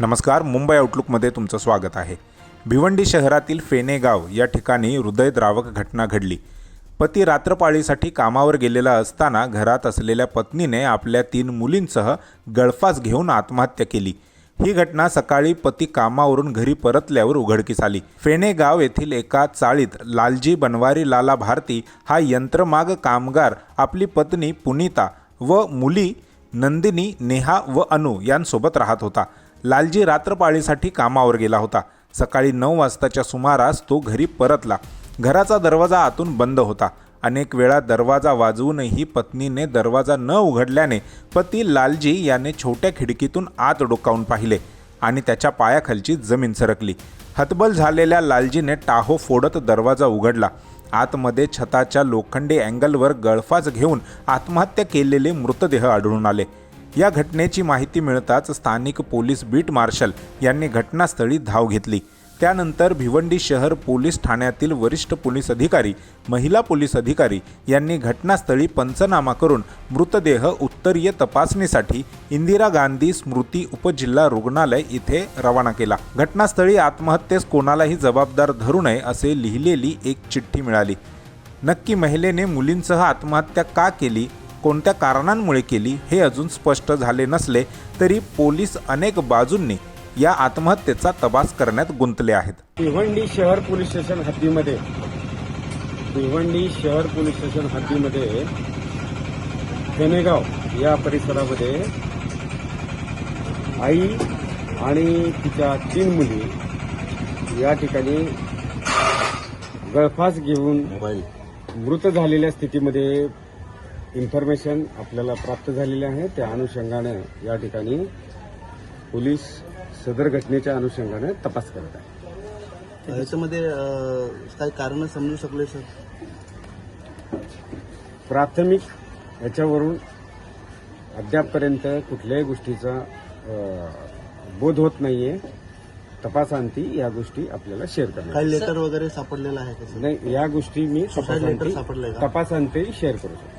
नमस्कार मुंबई आउटलुकमध्ये तुमचं स्वागत आहे. भिवंडी शहरातील फेनेगाव या ठिकाणी हृदयद्रावक घटना घडली. पती रात्रपाळीसाठी कामावर गेलेला असताना घरात असलेल्या पत्नीने आपल्या तीन मुलींसह गळफास घेऊन आत्महत्या केली. ही घटना सकाळी पती कामावरून घरी परतल्यावर उघडकीस आली. फेनेगाव येथील एका चाळीत लालजी बनवारी लाला भारती हा यंत्रमाग कामगार आपली पत्नी पुनीता व मुली नंदिनी नेहा व अनु यांसोबत राहत होता. लालजी रात्रपाळीसाठी कामावर गेला होता. सकाळी नऊ वाजताच्या सुमारास तो घरी परतला. घराचा दरवाजा आतून बंद होता. अनेक वेळा दरवाजा वाजवूनही पत्नीने दरवाजा न उघडल्याने पती लालजी याने छोट्या खिडकीतून आत डोकावून पाहिले आणि त्याच्या पायाखालची जमीन सरकली. हतबल झालेल्या लालजीने टाहो फोडत दरवाजा उघडला. आतमध्ये छताच्या लोखंडी अँगलवर गळफास घेऊन आत्महत्या केलेले मृतदेह आढळून आले. या घटनेची माहिती मिळताच स्थानिक पोलीस बीट मार्शल यांनी घटनास्थळी धाव घेतली. त्यानंतर भिवंडी शहर पोलीस ठाण्यातील वरिष्ठ पोलीस अधिकारी महिला पोलीस अधिकारी यांनी घटनास्थळी पंचनामा करून मृतदेह उत्तरीय तपासणीसाठी इंदिरा गांधी स्मृती उपजिल्हा रुग्णालय इथे रवाना केला. घटनास्थळी आत्महत्येस कोणालाही जबाबदार धरू नये असे लिहिलेली एक चिठ्ठी मिळाली. नक्की महिलेने मुलींसह आत्महत्या का केली? कोणत्या कारणांमुळे केली हे अजून स्पष्ट झाले नसले तरी पोलीस अनेक बाजूंनी या आत्महत्येचा तपास करण्यात गुंतले आहेत. भिवंडी शहर पोलीस स्टेशन हद्दीमध्ये भिवंडी शहर पोलीस स्टेशन हद्दीमध्ये फेनेगाव या परिसरामध्ये आई आणि तिच्या तीन मुली या ठिकाणी गळफास घेऊन मृत झालेल्या स्थितीमध्ये इन्फॉर्मेशन आपल्याला प्राप्त झालेली आहे. त्या अनुषंगाने या ठिकाणी पोलीस सदर घटनेच्या अनुषंगाने तपास करत आहे याच्यामध्ये काही कारण समजू शकले सर? प्राथमिक याच्यावरून अद्यापपर्यंत कुठल्याही गोष्टीचा बोध होत नाहीये. तपासांती या गोष्टी आपल्याला शेअर करणार काही लेटर वगैरे सापडलेलं आहे नाही या गोष्टी मी? तपासांती शेअर करू शकतो.